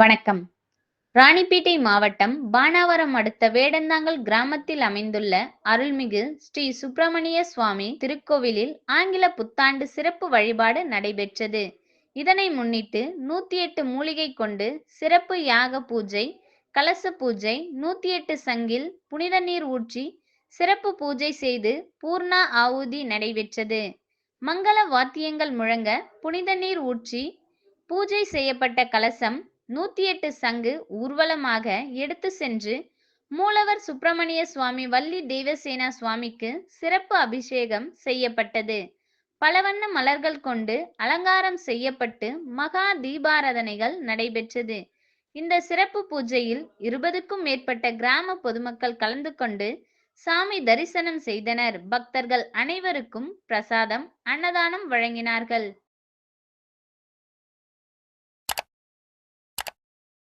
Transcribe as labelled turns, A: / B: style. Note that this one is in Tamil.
A: வணக்கம். ராணிப்பேட்டை மாவட்டம் பானாவரம் அடுத்த வேடந்தாங்கல் கிராமத்தில் அமைந்துள்ள அருள்மிகு ஸ்ரீ சுப்பிரமணிய சுவாமி திருக்கோவிலில் ஆங்கில புத்தாண்டு சிறப்பு வழிபாடு நடைபெற்றது. இதனை முன்னிட்டு நூத்தி எட்டு மூலிகை கொண்டு சிறப்பு யாக பூஜை கலச பூஜை நூத்தி எட்டு சங்கில் புனித நீர் ஊற்றி சிறப்பு பூஜை செய்து பூர்ணா ஆவுதி நடைபெற்றது. மங்கள வாத்தியங்கள் முழங்க புனித நீர் ஊற்றி பூஜை செய்யப்பட்ட கலசம் நூத்தி எட்டு சங்கு ஊர்வலமாக எடுத்து சென்று மூலவர் சுப்பிரமணிய சுவாமி வள்ளி தேவசேனா சுவாமிக்கு சிறப்பு அபிஷேகம் செய்யப்பட்டது. பலவண்ண மலர்கள் கொண்டு அலங்காரம் செய்யப்பட்டு மகா தீபாராதனைகள் நடைபெற்றது. இந்த சிறப்பு பூஜையில் இருபதுக்கும் மேற்பட்ட கிராம பொதுமக்கள் கலந்து கொண்டு சாமி தரிசனம் செய்தனர். பக்தர்கள் அனைவருக்கும் பிரசாதம் அன்னதானம் வழங்கினார்கள்.